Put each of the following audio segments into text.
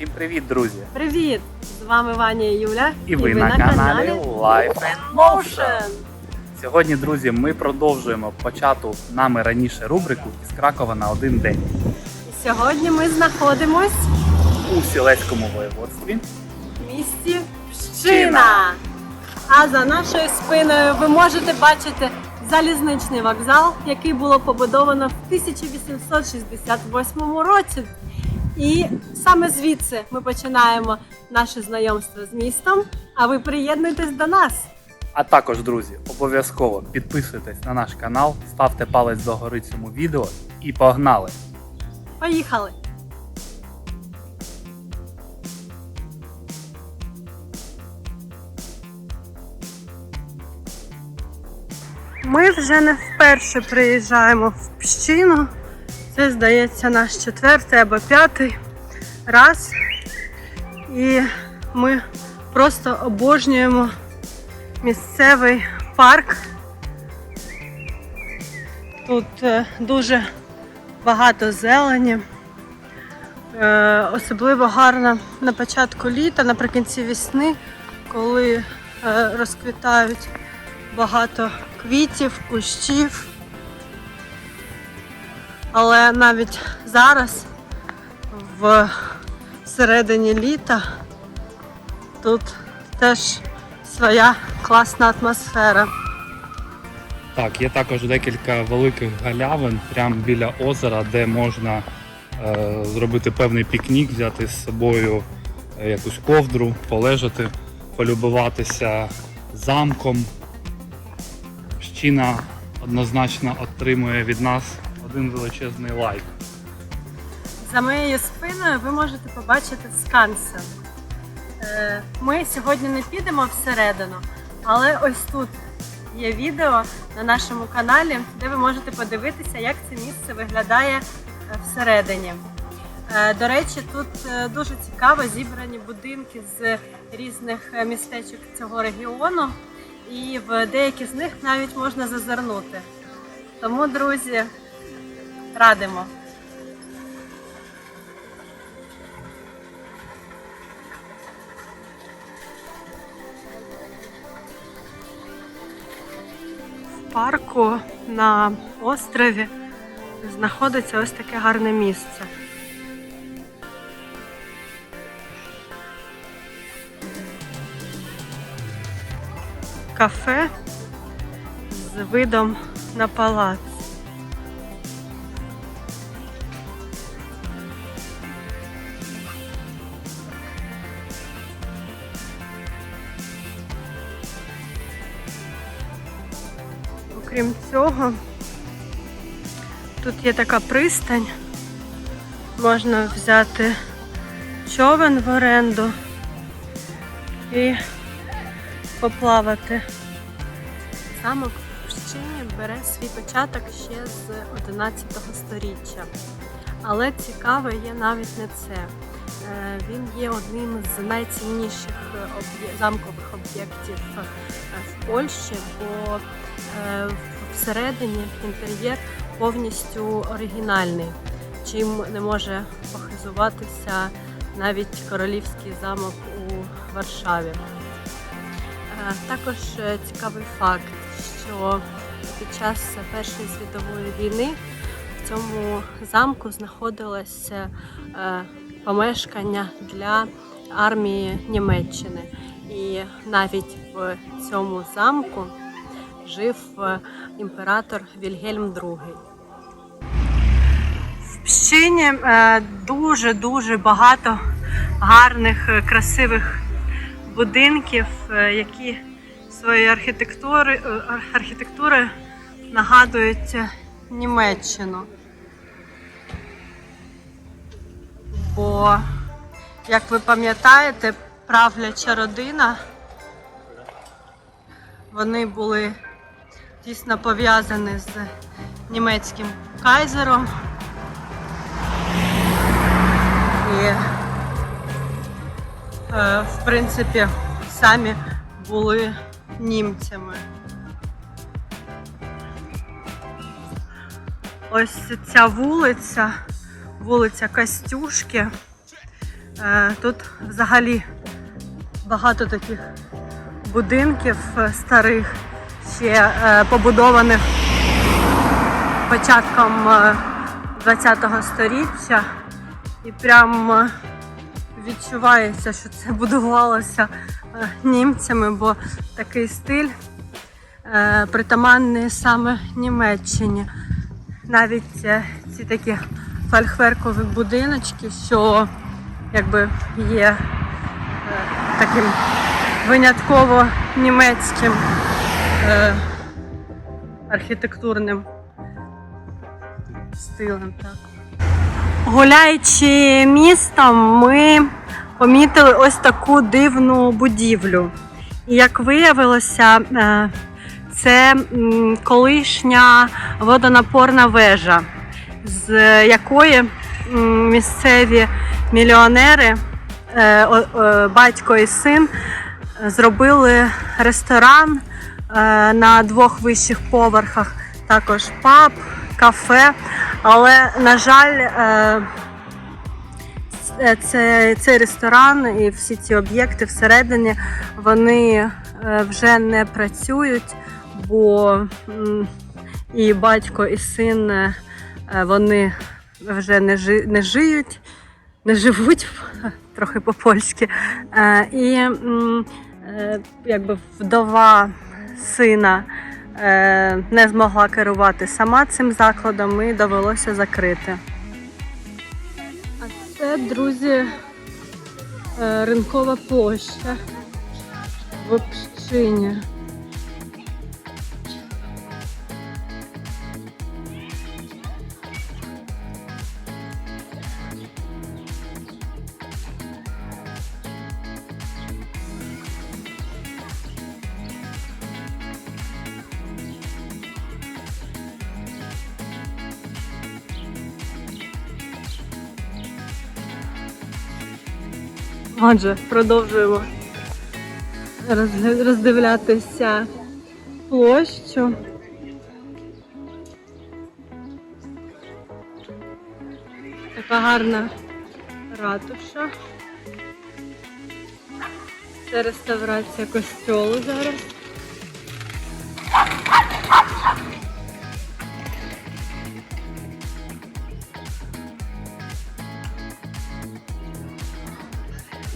Всім привіт, друзі! Привіт! З вами Ваня і Юля. І ви на каналі Life and Motion. Сьогодні, друзі, ми продовжуємо почату нами раніше рубрику із Кракова на один день І Сьогодні ми знаходимось у Сілецькому воєводстві. в місті Пщина. А за нашою спиною ви можете бачити залізничний вокзал, який було побудовано в 1868 році. І саме звідси ми починаємо наше знайомство з містом. А ви приєднуйтесь до нас. А також, друзі, обов'язково підписуйтесь на наш канал, ставте палець догори цьому відео і погнали! Поїхали! Ми вже не вперше приїжджаємо в Пщину. Це, здається, наш четвертий або п'ятий раз. І ми просто обожнюємо місцевий парк. Тут е, дуже багато зелені. Е, особливо гарно на початку літа, наприкінці весни, коли е, розквітають багато квітів, кущів. Але навіть зараз, в середині літа, тут теж своя класна атмосфера. Так, є також декілька великих галявин прямо біля озера, де можна е, зробити певний пікнік, взяти з собою е, якусь ковдру, полежати, полюбуватися замком. Щина однозначно отримує від нас один величезний лайк. За моєю спиною ви можете побачити скансен. Ми сьогодні не підемо всередину, але ось тут є відео на нашому каналі, де ви можете подивитися, як це місце виглядає е, всередині. Е, До речі, тут е, дуже цікаво зібрані будинки з різних містечок цього регіону, і в деякі з них навіть можна зазирнути. Тому, друзі, радимо. В парку на острові знаходиться ось таке гарне місце. Кафе з видом на палац. Окрім цього, тут є така пристань. Можна взяти човен в оренду і поплавати. Замок в Пщині бере свій початок ще з 11 століття. Але цікаве є навіть не це. Е, Він є одним з найцінніших замкових об'єктів е, в Польщі, бо всередині інтер'єр повністю оригінальний, чим не може похизуватися навіть королівський замок у Варшаві. Е, Також е, цікавий факт, що під час Першої світової війни в цьому замку знаходилося е, помешкання для армії Німеччини. І навіть в цьому замку жив е, імператор Вільгельм II. В Пщині дуже дуже багато гарних, е, красивих будинків, е, які своєю архітектури, е, нагадують Німеччину. Бо, як ви пам'ятаєте, правляча родина, вони були тісно пов'язані з німецьким кайзером. І е, в принципі, самі були німцями. Ось ця вулиця, вулиця Костюшки, Е, Тут взагалі багато таких будинків е, старих, ще е, побудованих початком е, 20-го сторіччя. І прям е, відчувається, що це будувалося е, німцями, бо такий стиль е, притаманний саме Німеччині. Навіть е, ці такі фальхверкові будиночки, що якби є е, таким винятково німецьким е, архітектурним стилем. Так. Гуляючи містом, ми помітили ось таку дивну будівлю. І як виявилося, е, це колишня водонапорна вежа, з якої місцеві мільйонери, е, е, батько і син, зробили ресторан на двох вищих поверхах, також паб, кафе. Але, на жаль, е, Е, цей ресторан і всі ці об'єкти всередині вони е, вже не працюють, бо і батько, і син е, вони вже не, жи, не жиють, не живуть трохи по-польськи. Е, І е, якби вдова сина е, не змогла керувати сама цим закладом і довелося закрити. А це, друзі, е, ринкова площа в Пщині. Отже, продовжуємо роздивлятися площу. Така гарна ратуша. Це реставрація костьолу зараз.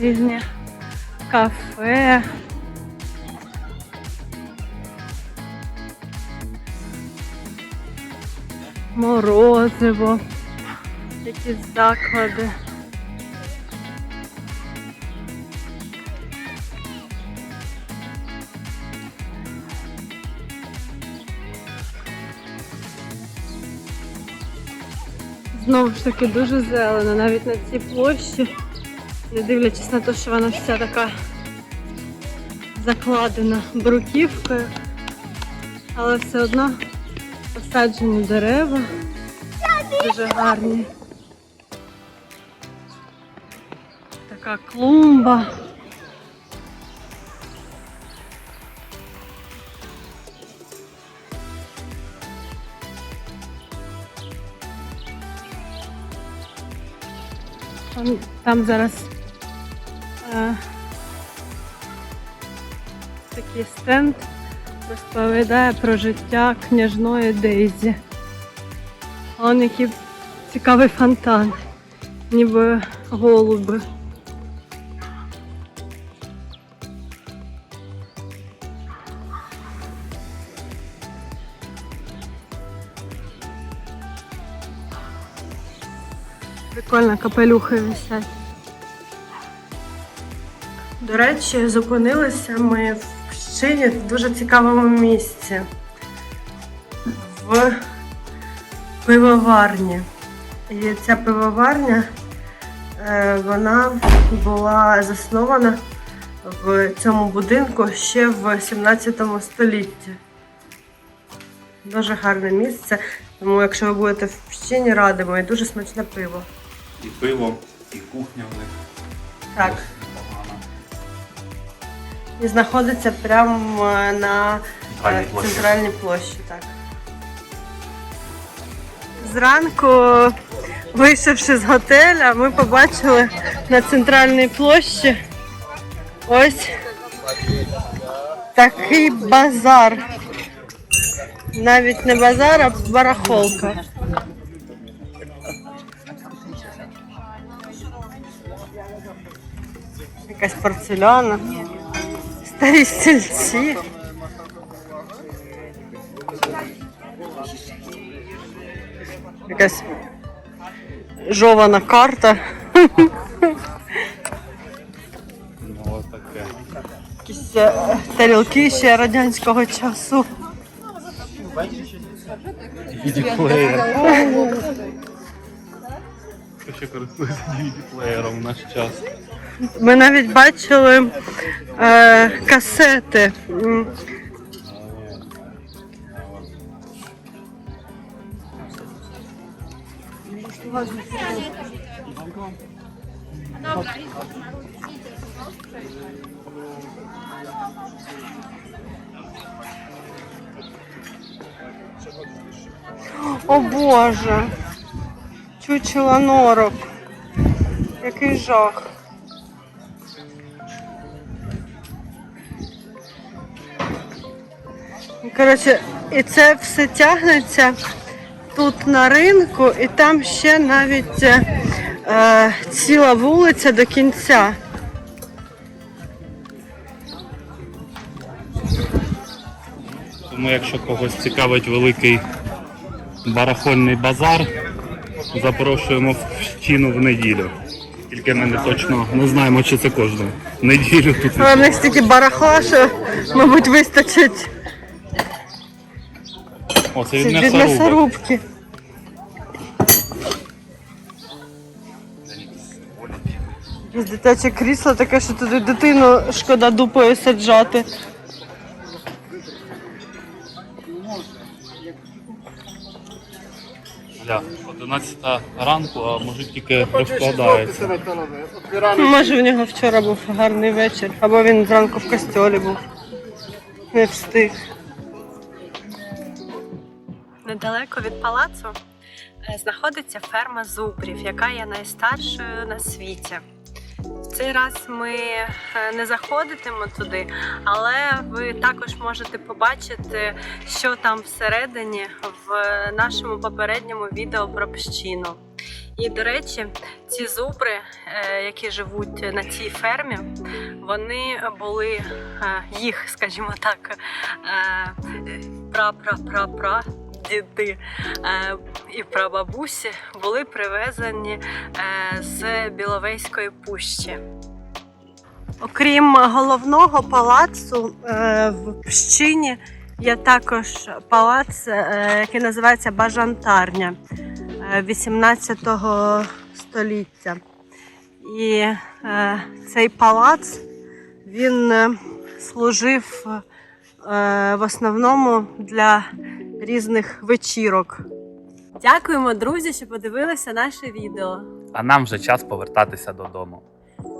Різні кафе. Морозиво, якісь заклади. Знову ж таки дуже зелено, навіть на цій площі, не дивлячись на те, що вона вся така закладена бруківкою, але все одно посаджені дерева, дуже гарні. Така клумба. Там, там зараз такий стенд розповідає про життя княжної Дейзі. А он який цікавий фонтан, ніби голуби. Прикольно, капелюхи висять. До речі, зупинилися ми в Пщині в дуже цікавому місці. В пивоварні. І ця пивоварня е, вона була заснована в цьому будинку ще в 17 столітті. Дуже гарне місце. Тому якщо ви будете в Пщині, радимо і дуже смачне пиво. І пиво, і кухня в них Так. І знаходиться прямо е, на Центральній е, площі. центральній площі. Так. Зранку Вийшовши з готеля, ми побачили на центральній площі ось такий базар. Навіть не базар, а барахолка. Якась порцеляна, старі стільці. Якась жована карта. Ну, таке. Якісь е, тарілки ще радянського часу. Хто ще користується DVD-плеєром в наш час? Ми навіть бачили е, касети. О Боже! Чучело норок. Який жах. Коротше, і це все тягнеться тут на ринку, і там ще навіть е, е, ціла вулиця до кінця. Тому якщо когось цікавить великий барахольний базар, запрошуємо в Щину в неділю. Тільки ми не точно не знаємо, чи це кожну неділю тут. Але в них стільки барахла, що, мабуть, вистачить О, це від від м'ясорубки. Якесь дитяче крісло таке, що туди дитину шкода дупою саджати. Гля, 11 ранку, а мужик тільки розкладається. Може, в нього вчора був гарний вечір, або він зранку в костьолі був. Не встиг. Недалеко від палацу е, знаходиться ферма зубрів, яка є найстаршою на світі. В цей раз ми е, не заходитимо туди, але ви також можете побачити, що там всередині в нашому попередньому відео про пщину. І, до речі, ці зубри, е, які живуть на цій фермі, вони були їх, скажімо так, пра-пра-пра-пра. Діди е, і прабабусі були привезені е, з Біловейської пущі. Окрім головного палацу е, в Пщині є також палац, який називається Бажантарня е, 18 століття. І цей палац він служив в основному для різних вечірок. Дякуємо, друзі, що подивилися наше відео. А нам вже час повертатися додому.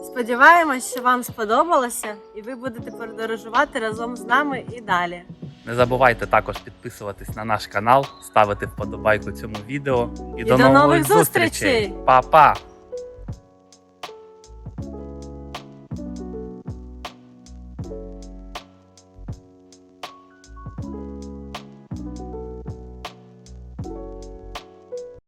Сподіваємось, що вам сподобалося, і ви будете подорожувати разом з нами і далі. Не забувайте також підписуватись на наш канал, ставити вподобайку цьому відео. І, до нових зустрічей! Па-па!